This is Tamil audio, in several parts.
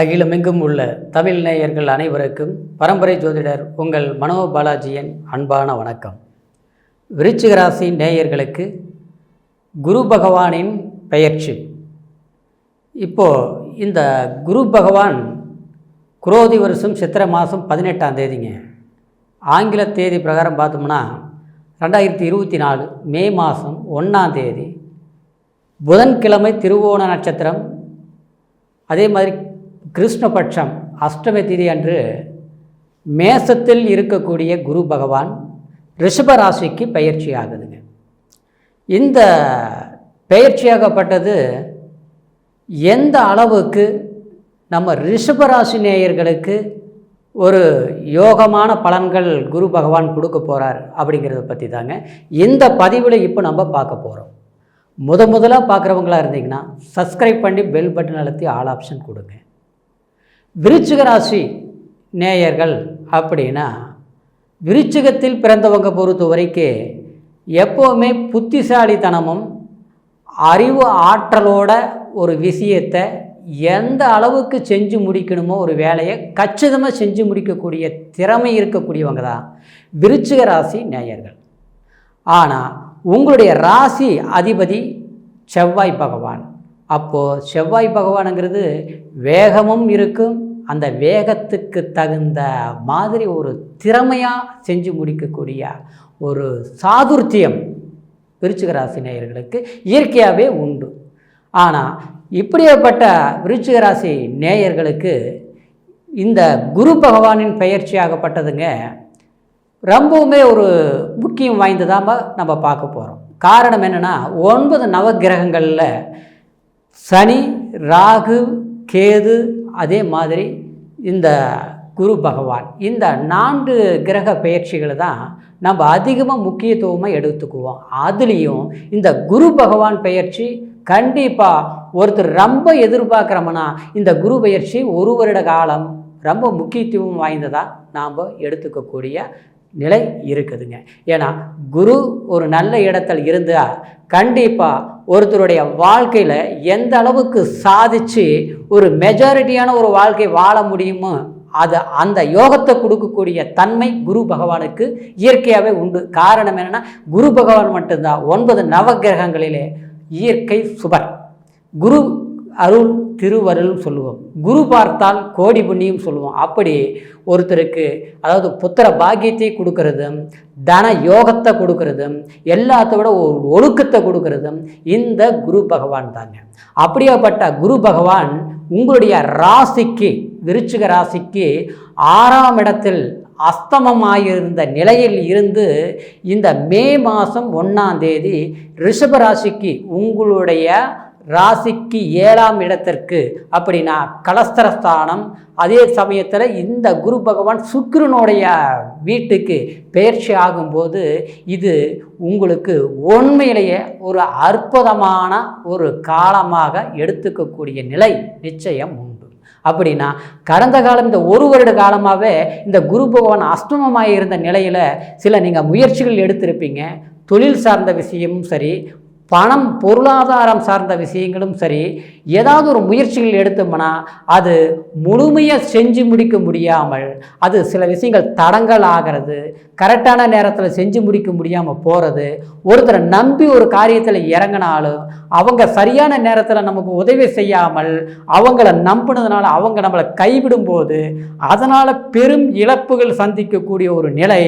அகிலமெங்கும் உள்ள தமிழ் நேயர்கள் அனைவருக்கும் பரம்பரை ஜோதிடர் உங்கள் மனோ பாலாஜியின் அன்பான வணக்கம். விருச்சிகராசி நேயர்களுக்கு குரு பகவானின் பெயர்ச்சி. இப்போது இந்த குரு பகவான் குரோதி வருஷம் சித்திரை மாதம் பதினெட்டாம் தேதிங்க. ஆங்கில தேதி பிரகாரம் பார்த்தோம்னா ரெண்டாயிரத்தி இருபத்தி நாலு மே மாதம் ஒன்றாம் தேதி. புதன்கிழமை திருவோண நட்சத்திரம். அதே மாதிரி கிருஷ்ணபட்சம் அஷ்டமி திதி அன்று மேசத்தில் இருக்கக்கூடிய குரு பகவான் ரிஷப ராசிக்கு பயிற்சி ஆகுதுங்க. இந்த பயிற்சியாகப்பட்டது எந்த அளவுக்கு நம்ம ரிஷபராசி நேயர்களுக்கு ஒரு யோகமான பலன்கள் குரு பகவான் கொடுக்க போகிறார் அப்படிங்கிறத பற்றி தாங்க இந்த பதிவில் இப்போ நம்ம பார்க்க போகிறோம் முத முதலாக பார்க்குறவங்களா இருந்தீங்கன்னா சப்ஸ்கிரைப் பண்ணி பெல் பட்டன் அழுத்தி ஆல் ஆப்ஷன் கொடுங்க. விருச்சிக ராசி நேயர்கள் அப்படின்னா விருச்சிகத்தில் பிறந்தவங்க பொறுத்த வரைக்கும் எப்போவுமே புத்திசாலித்தனமும் அறிவு ஆற்றலோட ஒரு விஷயத்தை எந்த அளவுக்கு செஞ்சு முடிக்கணுமோ ஒரு வேலையை கச்சிதமாக செஞ்சு முடிக்கக்கூடிய திறமை இருக்கக்கூடியவங்க தான் விருச்சிக ராசி நேயர்கள். ஆனால் உங்களுடைய ராசி அதிபதி செவ்வாய் பகவான். அப்போது செவ்வாய் பகவானுங்கிறது வேகமும் இருக்கும் அந்த வேகத்துக்கு தகுந்த மாதிரி ஒரு திறமையாக செஞ்சு முடிக்கக்கூடிய ஒரு சாதுர்த்தியம் விருச்சிகராசி நேயர்களுக்கு இயற்கையாகவே உண்டு. ஆனால் இப்படியப்பட்ட விருச்சிகராசி நேயர்களுக்கு இந்த குரு பகவானின் பெயர்ச்சியாகப்பட்டதுங்க ரொம்பவுமே ஒரு முக்கியம் வாய்ந்ததாக நம்ம பார்க்க போகிறோம் காரணம் என்னென்னா ஒன்பது நவகிரகங்களில் சனி ராகு கேது அதே மாதிரி இந்த குரு பகவான் இந்த நான்கு கிரக பெயர்ச்சிகளை தான் நம்ம அதிகமாக முக்கியத்துவமாக எடுத்துக்குவோம். அதுலேயும் இந்த குரு பகவான் பெயர்ச்சி கண்டிப்பாக ஒருத்தர் ரொம்ப எதிர்பார்க்குறோம்னா இந்த குரு பெயர்ச்சி ஒரு வருட காலம் ரொம்ப முக்கியத்துவம் வாய்ந்ததாக நாம் எடுத்துக்கக்கூடிய நிலை இருக்குதுங்க. ஏன்னா குரு ஒரு நல்ல இடத்தில் இருந்தால் கண்டிப்பாக ஒருத்தருடைய வாழ்க்கையில் எந்த அளவுக்கு சாதித்து ஒரு மெஜாரிட்டியான ஒரு வாழ்க்கை வாழ முடியுமோ அது அந்த யோகத்தை கொடுக்கக்கூடிய தன்மை குரு பகவானுக்கு இயற்கையாகவே உண்டு. காரணம் என்னென்னா குரு பகவான் மட்டும்தான். ஒன்பது நவகிரகங்களிலே இயற்கை சுபர். குரு அருள் திருவருள் சொல்லுவோம். குரு பார்த்தால் கோடி புண்ணியம் சொல்லுவோம். அப்படி ஒருத்தருக்கு அதாவது புத்திர பாக்கியத்தை கொடுக்கறதும் தன யோகத்தை கொடுக்கறதும் எல்லாத்தோட ஒரு ஒழுக்கத்தை கொடுக்கறதும் இந்த குரு பகவான் தாங்க. அப்படியாப்பட்ட குரு பகவான் உங்களுடைய ராசிக்கு விருச்சிக ராசிக்கு ஆறாம் இடத்தில் அஸ்தமமாயிருந்த நிலையில் இருந்து இந்த மே மாதம் ஒன்றாம் தேதி ரிஷபராசிக்கு உங்களுடைய ராசிக்கு ஏழாம் இடத்திற்கு அப்படின்னா கலஸ்தரஸ்தானம். அதே சமயத்தில் இந்த குரு பகவான் சுக்கிரனுடைய வீட்டுக்கு பயிற்சி ஆகும்போது இது உங்களுக்கு உண்மையிலேயே ஒரு அற்புதமான ஒரு காலமாக எடுத்துக்கக்கூடிய நிலை நிச்சயம் உண்டு. அப்படின்னா கடந்த காலம் இந்த ஒரு வருட காலமாகவே இந்த குரு பகவான் அஸ்தமமாக இருந்த நிலையில் சில நீங்கள் முயற்சிகள் எடுத்திருப்பீங்க. தொழில் சார்ந்த விஷயமும் சரி பணம் பொருளாதாரம் சார்ந்த விஷயங்களும் சரி ஏதாவது ஒரு முயற்சிகள் எடுத்தோம்னா அது முழுமையாக செஞ்சு முடிக்க முடியாமல் அது சில விஷயங்கள் தடங்கள் ஆகிறது கரெக்டான நேரத்தில் செஞ்சு முடிக்க முடியாமல் போகிறது ஒருத்தரை நம்பி ஒரு காரியத்தில் இறங்கினாலும் அவங்க சரியான நேரத்தில் நமக்கு உதவி செய்யாமல் அவங்கள நம்பினதுனால அவங்க நம்மளை கைவிடும்போது அதனால் பெரும் இழப்புகள் சந்திக்கக்கூடிய ஒரு நிலை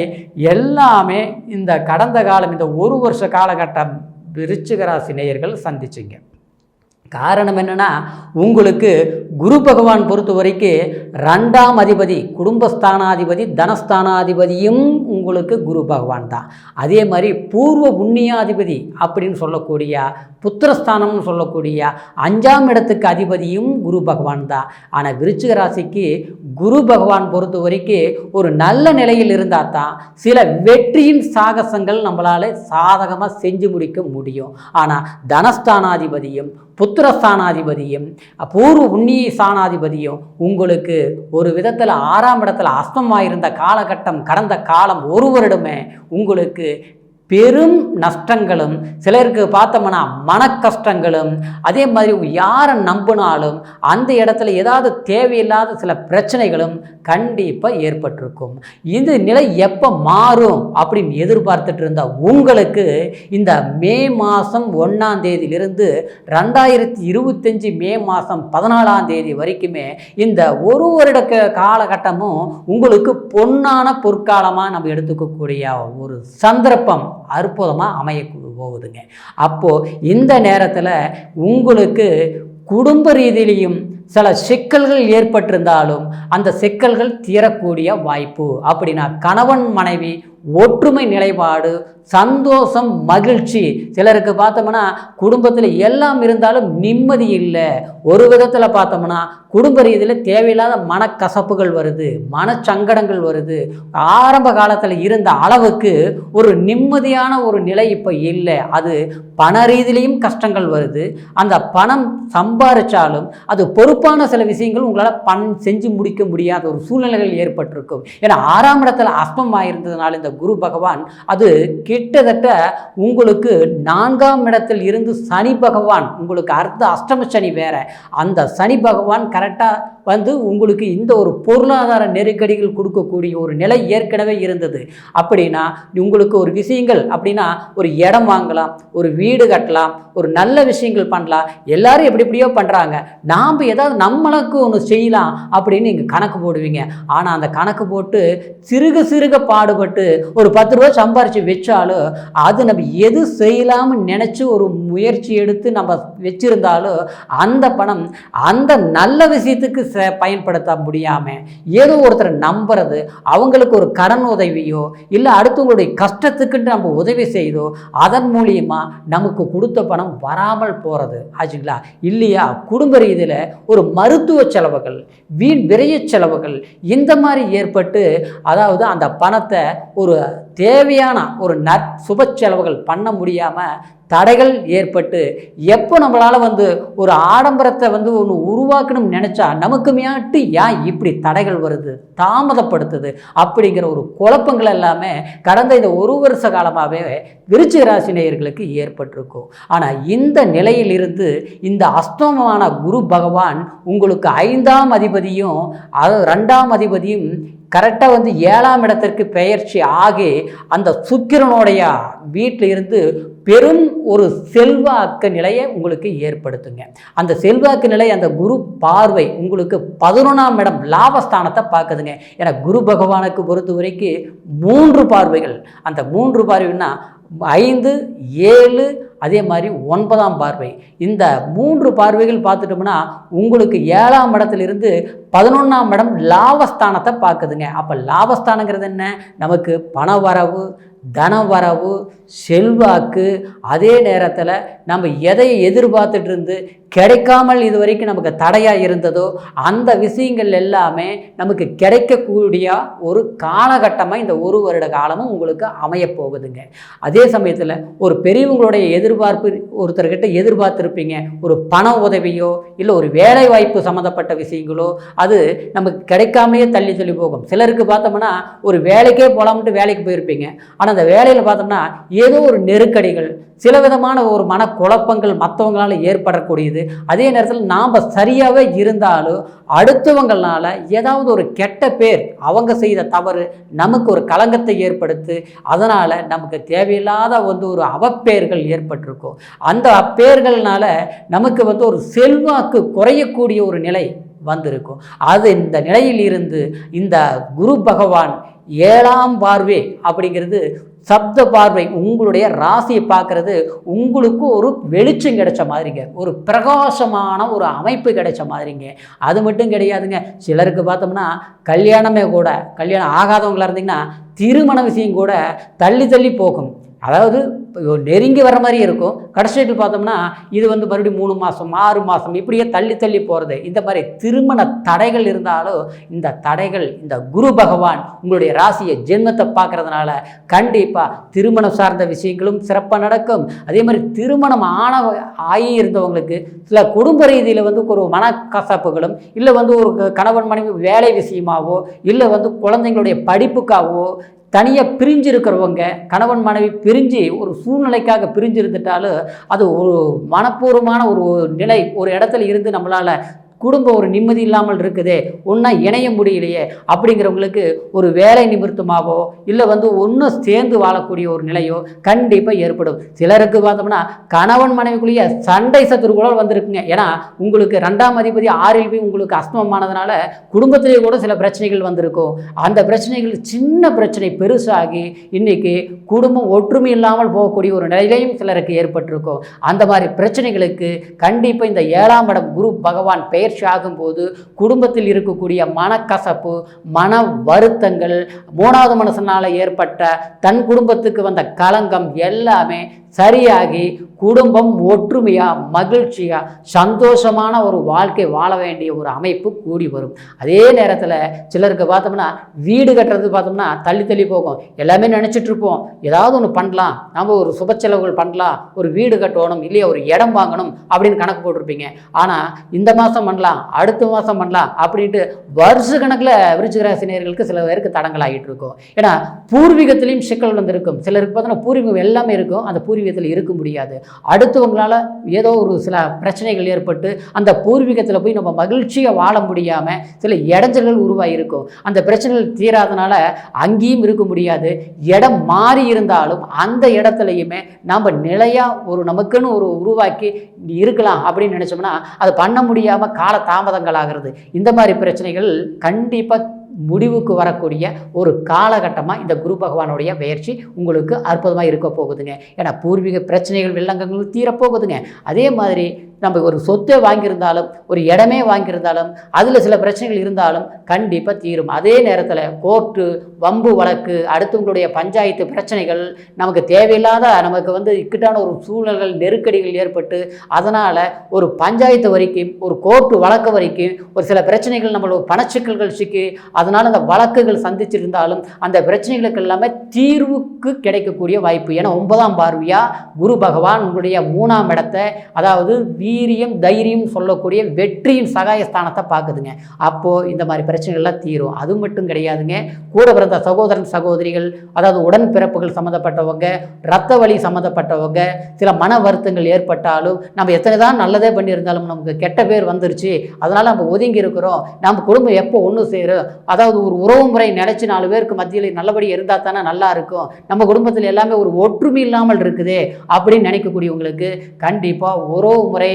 எல்லாமே இந்த கடந்த காலம் இந்த ஒரு வருஷ காலகட்டம் விருச்சிகராசி நேயர்கள் சந்திச்சிங்க. காரணம் என்னென்னா உங்களுக்கு குரு பகவான் பொறுத்த வரைக்கும் ரெண்டாம் அதிபதி குடும்பஸ்தானாதிபதி தனஸ்தானாதிபதியும் உங்களுக்கு குரு பகவான் தான். அதே மாதிரி பூர்வ புண்ணியாதிபதி அப்படின்னு சொல்லக்கூடிய புத்திரஸ்தானம்னு சொல்லக்கூடிய அஞ்சாம் இடத்துக்கு அதிபதியும் குரு பகவான் தான். ஆனால் விருச்சிக ராசிக்கு குரு பகவான் பொறுத்த வரைக்கும் ஒரு நல்ல நிலையில் இருந்தால் தான் சில வெற்றியின் சாகசங்கள் நம்மளால் சாதகமாக செஞ்சு முடிக்க முடியும். ஆனால் தனஸ்தானாதிபதியும் புத்திரஸ்தானாதிபதியும் பூர்வ புண்ணிய ஸ்தானாதிபதியும் உங்களுக்கு ஒரு விதத்தில் ஆறாம் இடத்துல அஸ்தமாக இருந்த காலகட்டம் கடந்த காலம் ஒரு வருடமே உங்களுக்கு பெரும் நஷ்டங்களும் சிலருக்கு பார்த்தோம்னா மன கஷ்டங்களும் அதே மாதிரி யாரை நம்பினாலும் அந்த இடத்துல ஏதாவது தேவையில்லாத சில பிரச்சனைகளும் கண்டிப்பாக ஏற்பட்டிருக்கும். இந்த நிலை எப்போ மாறும் அப்படின்னு எதிர்பார்த்துட்டு இருந்த உங்களுக்கு இந்த மே மாதம் ஒன்றாம் தேதியிலிருந்து ரெண்டாயிரத்தி இருபத்தஞ்சி மே மாதம் பதினாலாம் தேதி வரைக்குமே இந்த ஒரு வருட காலகட்டமும் உங்களுக்கு பொன்னான பொற்காலமாக நம்ம எடுத்துக்கக்கூடிய ஒரு சந்தர்ப்பம். அற்புதமாக அமைய போகுதுங்க. அப்போது இந்த நேரத்தில் உங்களுக்கு குடும்ப ரீதியிலையும் சில சிக்கல்கள் ஏற்பட்டிருந்தாலும் அந்த சிக்கல்கள் தீரக்கூடிய வாய்ப்பு. அப்படின்னா கணவன் மனைவி ஒற்றுமை நிலைப்பாடு சந்தோஷம் மகிழ்ச்சி. சிலருக்கு பார்த்தோம்னா குடும்பத்தில் எல்லாம் இருந்தாலும் நிம்மதி இல்லை. ஒரு விதத்தில் பார்த்தோம்னா குடும்ப ரீதியில் தேவையில்லாத மனக்கசப்புகள் வருது மனச்சங்கடங்கள் வருது. ஆரம்ப காலத்தில் இருந்த அளவுக்கு ஒரு நிம்மதியான ஒரு நிலை இப்போ இல்லை. அது பண ரீதியிலையும் கஷ்டங்கள் வருது. அந்த பணம் சம்பாரித்தாலும் அது பொறுப்பான சில விஷயங்கள் உங்களால் பண் செஞ்சு முடிக்க முடியாத ஒரு சூழ்நிலைகள் ஏற்பட்டிருக்கும். ஏன்னா ஆறாம் இடத்துல அஸ்பம் ஆயிருந்ததுனால இந்த குரு பகவான் அது கிட்டத்தட்ட உங்களுக்கு நான்காம் இடத்தில் இருந்து சனி பகவான் உங்களுக்கு அர்த்த அஷ்டம சனி வேற. அந்த சனி பகவான் கரெக்டாக வந்து உங்களுக்கு இந்த ஒரு பொருளாதார நெருக்கடிகள் கொடுக்கக்கூடிய ஒரு நிலை ஏற்கனவே இருந்தது. அப்படின்னா உங்களுக்கு ஒரு விஷயங்கள் அப்படின்னா ஒரு இடம் வாங்கலாம் ஒரு வீடு கட்டலாம் ஒரு நல்ல விஷயங்கள் பண்ணலாம். எல்லாரும் எப்படி எப்படியோ பண்ணுறாங்க நாம் ஏதாவது நம்மளுக்கு ஒன்று செய்யலாம் அப்படின்னு நீங்கள் கணக்கு போடுவீங்க. ஆனால் அந்த கணக்கு போட்டு சிறுக சிறுக பாடுபட்டு ஒரு பத்து ரூபா சம்பாரித்து வச்சாலும் அது நம்ம எது செய்யலாம்னு நினச்சி ஒரு முயற்சி எடுத்து நம்ம வச்சுருந்தாலும் அந்த பணம் அந்த நல்ல விஷயத்துக்கு ச பயன்படுத்த முடியாமல் ஏதோ ஒருத்தரை நம்புறது அவங்களுக்கு ஒரு கடன் உதவியோ இல்லை அடுத்தவங்களுடைய கஷ்டத்துக்குன்னு நம்ம உதவி செய்தோ அதன் மூலியமாக நமக்கு கொடுத்த பணம் வராமல் போகிறது ஆச்சுங்களா? இல்லையா? குடும்ப ரீதியில் ஒரு மருத்துவ செலவுகள் வீண் விரைய செலவுகள் இந்த மாதிரி ஏற்பட்டு அதாவது அந்த பணத்தை ஒரு தேவையான ஒரு நற் சுப செலவுகள் பண்ண முடியாமல் தடைகள் ஏற்பட்டு எப்போ நம்மளால் வந்து ஒரு ஆடம்பரத்தை வந்து ஒன்று உருவாக்கணும்னு நினச்சா நமக்கு ஏன் இப்படி தடைகள் வருது தாமதப்படுத்துது அப்படிங்கிற ஒரு குழப்பங்கள் எல்லாமே கடந்த இந்த ஒரு வருஷ காலமாகவே விருச்சிக ராசி நேயர்களுக்கு ஏற்பட்டிருக்கும். ஆனால் இந்த நிலையிலிருந்து இந்த அஸ்தமமான குரு பகவான் உங்களுக்கு ஐந்தாம் அதிபதியும் அது ரெண்டாம் அதிபதியும் கரெக்டாக வந்து ஏழாம் இடத்திற்கு பெயர்ச்சி ஆகி அந்த சுக்கிரனுடைய வீட்டில் இருந்து பெரும் ஒரு செல்வாக்கு நிலையை உங்களுக்கு ஏற்படுத்துங்க. அந்த செல்வாக்கு நிலை அந்த குரு பார்வை உங்களுக்கு பதினொன்றாம் இடம் லாபஸ்தானத்தை பார்க்குதுங்க. ஏன்னா குரு பகவானுக்கு பொறுத்த வரைக்கும் மூன்று பார்வைகள். அந்த மூன்று பார்வைன்னா ஐந்து ஏழு அதே மாதிரி ஒன்பதாம் பார்வை. இந்த மூன்று பார்வைகள் பார்த்துட்டோம்னா உங்களுக்கு ஏழாம் இடத்துலேருந்து பதினொன்றாம் இடம் லாபஸ்தானத்தை பார்க்குதுங்க. அப்போ லாபஸ்தானங்கிறது என்ன? நமக்கு பண வரவு தன வரவு செல்வாக்கு அதே நேரத்தில் நம்ம எதை எதிர்பார்த்துட்டு இருந்து கிடைக்காமல் இது வரைக்கும் நமக்கு தடையாக இருந்ததோ அந்த விஷயங்கள் எல்லாமே நமக்கு கிடைக்கக்கூடிய ஒரு காலகட்டமாக இந்த ஒரு வருட காலமும் உங்களுக்கு அமையப்போகுதுங்க அதே சமயத்தில் ஒரு பெரியவங்களுடைய எதிர்பார்ப்பு ஒருத்தர்கிட்ட எதிர்பார்த்துருப்பீங்க. ஒரு பண உதவியோ இல்லை ஒரு வேலை வாய்ப்பு சம்மந்தப்பட்ட விஷயங்களோ அது நமக்கு கிடைக்காமலே தள்ளி தள்ளி போகும். சிலருக்கு பார்த்தோம்னா ஒரு வேலைக்கே போகலாம்ட்டு வேலைக்கு போயிருப்பீங்க. ஆனால் அந்த வேலையில் பார்த்தோம்னா ஏதோ ஒரு நெருக்கடிகள் சில விதமான ஒரு மனக்குழப்பங்கள் மற்றவங்களால ஏற்படக்கூடியது. அதே நேரத்தில் நாம் சரியாகவே இருந்தாலும் அடுத்தவங்களால ஏதாவது ஒரு கெட்ட பேர் அவங்க செய்த தவறு நமக்கு ஒரு களங்கத்தை ஏற்படுத்து அதனால் நமக்கு தேவையில்லாத வந்து ஒரு அவப்பெயர்கள் ஏற்பட்டிருக்கும். அந்த அப்பெயர்கள்னால நமக்கு வந்து ஒரு செல்வாக்கு குறையக்கூடிய ஒரு நிலை வந்திருக்கும். அது இந்த நிலையில் இருந்து இந்த குரு பகவான் ஏழாம் பார்வை அப்படிங்கிறது சப்த பார்வை. உங்களுடைய ராசியை பார்க்கறது உங்களுக்கு ஒரு வெளிச்சம் கிடைச்ச மாதிரிங்க. ஒரு பிரகாசமான ஒரு அமைப்பு கிடைச்ச மாதிரிங்க. அது மட்டும் கிடையாதுங்க. சிலருக்கு பார்த்தோம்னா கல்யாணமே கூட கல்யாணம் ஆகாதவங்களா இருந்தீங்கன்னா திருமண விஷயம் கூட தள்ளி தள்ளி போகும். அதாவது நெருங்கி வர மாதிரி இருக்கும். கடைசியில் பார்த்தோம்னா இது வந்து மறுபடியும் மூணு மாதம் ஆறு மாதம் இப்படியே தள்ளி தள்ளி போகிறது இந்த மாதிரி திருமண தடைகள் இருந்தாலும் இந்த தடைகள் இந்த குரு பகவான் உங்களுடைய ராசியை ஜென்மத்தை பார்க்கறதுனால கண்டிப்பாக திருமணம் சார்ந்த விஷயங்களும் சிறப்பாக நடக்கும். அதே மாதிரி திருமணம் ஆன ஆகி இருந்தவங்களுக்கு சில குடும்ப ரீதியில் வந்து ஒரு மனக்கசப்புகளும் இல்லை வந்து ஒரு கணவன் மனைவி வேலை விஷயமாவோ இல்லை வந்து குழந்தைங்களுடைய படிப்புக்காகவோ தனியாக பிரிஞ்சு இருக்கிறவங்க கணவன் மனைவி பிரிஞ்சு ஒரு சூழ்நிலைக்காக பிரிஞ்சு இருந்துட்டாலும் அது ஒரு மனப்பூர்வமான ஒரு நிலை ஒரு இடத்துல இருந்து நம்மளால் குடும்பம் ஒரு நிம்மதி இல்லாமல் இருக்குது. ஒன்றா இணைய முடியலையே. அப்படிங்கிறவங்களுக்கு ஒரு வேலை நிமித்தமாகவோ இல்லை வந்து ஒன்றும் சேர்ந்து வாழக்கூடிய ஒரு நிலையோ கண்டிப்பாக ஏற்படும். சிலருக்கு பார்த்தோம்னா கணவன் மனைவிக்குள்ளேயே சண்டை சத்துரு கூட வந்திருக்குங்க. ஏன்னா உங்களுக்கு ரெண்டாம் அதிபதி ஆறில் போய் உங்களுக்கு அஸ்தமமானதுனால குடும்பத்திலேயே கூட சில பிரச்சனைகள் வந்திருக்கும். அந்த பிரச்சனைகள் சின்ன பிரச்சனை பெருசாகி இன்றைக்கி குடும்பம் ஒற்றுமை இல்லாமல் போகக்கூடிய ஒரு நிலையிலையும் சிலருக்கு ஏற்பட்டிருக்கும். அந்த மாதிரி பிரச்சனைகளுக்கு கண்டிப்பாக இந்த ஏழாம் இடம் குரு பகவான் பெயர் பெயர்ச்சி ஆகும்போது குடும்பத்தில் இருக்கக்கூடிய மனக்கசப்பு மன வருத்தங்கள் மூணாவது மனசனால் ஏற்பட்ட தன் குடும்பத்துக்கு வந்த களங்கம் எல்லாமே சரியாகி குடும்பம் ஒற்றுமையாக மகிழ்ச்சியாக சந்தோஷமான ஒரு வாழ்க்கை வாழ வேண்டிய ஒரு அமைப்பு கூடி வரும். அதே நேரத்தில் சிலருக்கு பார்த்தோம்னா வீடு கட்டுறது பார்த்தோம்னா தள்ளி தள்ளி போகும். எல்லாமே நினச்சிட்டு இருப்போம். ஏதாவது ஒன்று பண்ணலாம். நம்ம ஒரு சுப செலவுகள் பண்ணலாம். ஒரு வீடு கட்டணும். இல்லையா ஒரு இடம் வாங்கணும் அப்படின்னு கணக்கு போட்டிருப்பீங்க. ஆனால் இந்த மாதம் பண்ணலாம் அடுத்த மாதம் பண்ணலாம் அப்படின்ட்டு வருஷ கணக்கில் விருச்சிகராசினியர்களுக்கு சில பேருக்கு தடங்கள் ஆகிட்டு இருக்கும். ஏன்னா பூர்வீகத்திலையும் சிக்கல் வந்திருக்கும். சிலருக்கு பார்த்தோன்னா பூர்வீகம் எல்லாமே இருக்கும். அந்த பூர்வீகத்தில் இருக்க முடியாது. அடுத்தவங்களால ஏதோ ஒரு சில பிரச்சனைகள் ஏற்பட்டு அந்த பூர்வீகத்தில் போய் நம்ம மகிழ்ச்சியாக வாழ முடியாமல் சில இடைஞ்சல்கள் உருவாகிருக்கும் அந்த பிரச்சனைகள் தீராதனால அங்கேயும் இருக்க முடியாது. இடம் மாறி இருந்தாலும் அந்த இடத்துலையுமே நாம் நிலையாக ஒரு நமக்குன்னு ஒரு உருவாக்கி இருக்கலாம் அப்படின்னு நினச்சோம்னா அது பண்ண முடியாமல் கால தாமதங்கள் ஆகிறது. இந்த மாதிரி பிரச்சனைகள் கண்டிப்பாக முடிவுக்கு வரக்கூடிய ஒரு காலகட்டமாக இந்த குரு பகவானுடைய பயிற்சி உங்களுக்கு அற்புதமாக இருக்க போகுதுங்க. ஏன்னா பூர்வீக பிரச்சனைகள் வில்லங்கங்கள் தீரப்போகுதுங்க. அதே மாதிரி நம்ம ஒரு சொத்தை வாங்கியிருந்தாலும் ஒரு இடமே வாங்கியிருந்தாலும் அதில் சில பிரச்சனைகள் இருந்தாலும் கண்டிப்பாக தீரும். அதே நேரத்தில் கோர்ட்டு வம்பு வழக்கு அடுத்தவங்களுடைய பஞ்சாயத்து பிரச்சனைகள் நமக்கு தேவையில்லாத நமக்கு வந்து இக்கட்டான ஒரு சூழல்கள் நெருக்கடிகள் ஏற்பட்டு அதனால் ஒரு பஞ்சாயத்து வரைக்கும் ஒரு கோர்ட்டு வழக்கு வரைக்கும் ஒரு சில பிரச்சனைகள் நம்மளோட பணச்சிக்கல்கள் சிக்கி அதனால் அந்த வழக்குகள் சந்திச்சிருந்தாலும் அந்த பிரச்சனைகளுக்கு எல்லாமே தீர்வுக்கு கிடைக்கக்கூடிய வாய்ப்பு. ஏன்னா ஒன்பதாம் பார்வையாக குரு பகவான் உங்களுடைய மூணாம் இடத்தை அதாவது வீ வீரியம் தைரியம் சொல்லக்கூடிய வெற்றியின் சகாயஸ்தானத்தை பார்க்குதுங்க. அப்போது இந்த மாதிரி பிரச்சனைகள்லாம் தீரும். அது மட்டும் கிடையாதுங்க. கூட பிறந்த சகோதரன் சகோதரிகள் அதாவது உடன் பிறப்புகள் சம்மந்தப்பட்டவங்க ரத்த வழி சம்மந்தப்பட்டவங்க சில மன வருத்தங்கள் ஏற்பட்டாலும் நம்ம எத்தனை தான் நல்லதே பண்ணியிருந்தாலும் நமக்கு கெட்ட பேர் வந்துருச்சு. அதனால் நம்ம ஒதுங்கி இருக்கிறோம். நம்ம குடும்பம் எப்போ ஒன்று சேரும்? அதாவது ஒரு உறவு முறை நினச்சி நாலு பேருக்கு மத்தியில் நல்லபடி இருந்தால் தானே நல்லா இருக்கும். நம்ம குடும்பத்தில் எல்லாமே ஒரு ஒற்றுமை இல்லாமல் இருக்குது அப்படின்னு நினைக்கக்கூடியவங்களுக்கு கண்டிப்பாக உறவு முறை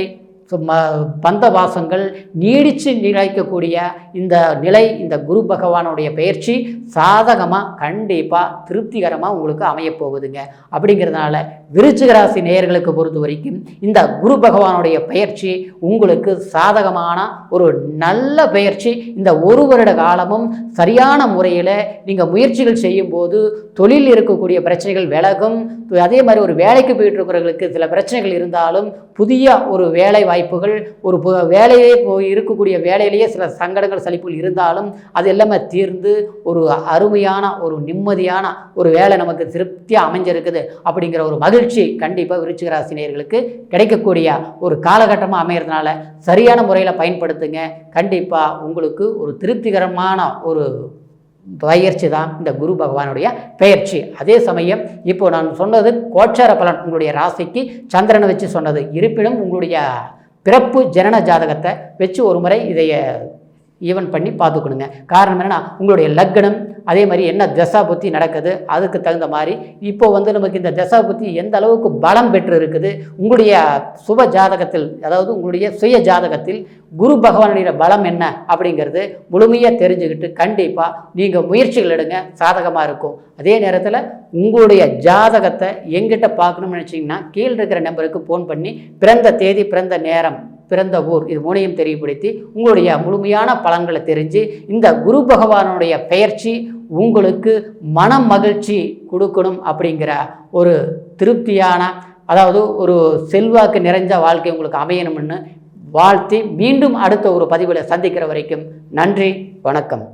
பந்த வாசங்கள் நீடித்து நிலைக்கக்கூடிய இந்த நிலை இந்த குரு பகவானுடைய பயிற்சி சாதகமாக கண்டிப்பாக திருப்திகரமாக உங்களுக்கு அமையப்போகுதுங்க அப்படிங்கிறதுனால விருச்சிக ராசி நேயர்களுக்கு பொறுத்த வரைக்கும் இந்த குரு பகவானுடைய பயிற்சி உங்களுக்கு சாதகமான ஒரு நல்ல பயிற்சி. இந்த ஒரு வருட காலமும் சரியான முறையில் நீங்கள் முயற்சிகள் செய்யும்போது தொழில் இருக்கக்கூடிய பிரச்சனைகள் விலகும். அதே மாதிரி ஒரு வேலைக்கு போயிட்டு இருக்கிறவங்களுக்கு சில பிரச்சனைகள் இருந்தாலும் புதிய ஒரு வேலை வாய்ப்புகள் ஒரு பு- வேலையே போய் இருக்கக்கூடிய வேலையிலேயே சில சங்கடங்கள் சலிப்புகள் இருந்தாலும் அது எல்லாமே தீர்ந்து ஒரு அருமையான ஒரு நிம்மதியான ஒரு வேலை நமக்கு திருப்தியாக அமைஞ்சிருக்குது அப்படிங்கிற ஒரு மகிழ்ச்சி கண்டிப்பாக விருச்சிக ராசினியர்களுக்கு கிடைக்கக்கூடிய ஒரு காலகட்டமாக அமையிறதுனால சரியான முறையில் பயன்படுத்துங்க. கண்டிப்பாக உங்களுக்கு ஒரு திருப்திகரமான ஒரு பயிற்சி தான் இந்த குரு பகவானுடைய பெயர்ச்சி அதே சமயம் இப்போ நான் சொன்னது கோச்சார பலன் உங்களுடைய ராசிக்கு சந்திரனை வச்சு சொன்னது. இருப்பினும் உங்களுடைய பிறப்பு ஜனன ஜாதகத்தை வச்சு ஒரு முறை இதைய ஈவன் பண்ணி பார்த்துக்கணுங்க. காரணம் என்னென்னா உங்களுடைய லக்னம் அதே மாதிரி என்ன தசா புத்தி நடக்குது அதுக்கு தகுந்த மாதிரி இப்போ வந்து நமக்கு இந்த தசா புத்தி எந்த அளவுக்கு பலம் பெற்று இருக்குது உங்களுடைய சுப ஜாதகத்தில் அதாவது உங்களுடைய சுய ஜாதகத்தில் குரு பகவானுடைய பலம் என்ன அப்படிங்கிறது முழுமையாக தெரிஞ்சுக்கிட்டு கண்டிப்பாக நீங்கள் முயற்சிகள் எடுங்க சாதகமாக இருக்கும். அதே நேரத்தில் உங்களுடைய ஜாதகத்தை எங்கிட்ட பார்க்கணும்னு நினச்சிங்கன்னா கீழே இருக்கிற நம்பருக்கு ஃபோன் பண்ணி பிறந்த தேதி பிறந்த நேரம் பிறந்த ஊர் இது மூணையும் தெரியப்படுத்தி உங்களுடைய முழுமையான பலன்களை தெரிஞ்சு இந்த குரு பகவானுடைய பெயர்ச்சி உங்களுக்கு மன மகிழ்ச்சி கொடுக்கணும் அப்படிங்கிற ஒரு திருப்தியான அதாவது ஒரு செல்வாக்கு நிறைஞ்ச வாழ்க்கை உங்களுக்கு அமையணும்னு வாழ்த்தி மீண்டும் அடுத்த ஒரு பதிவில் சந்திக்கிற வரைக்கும் நன்றி வணக்கம்.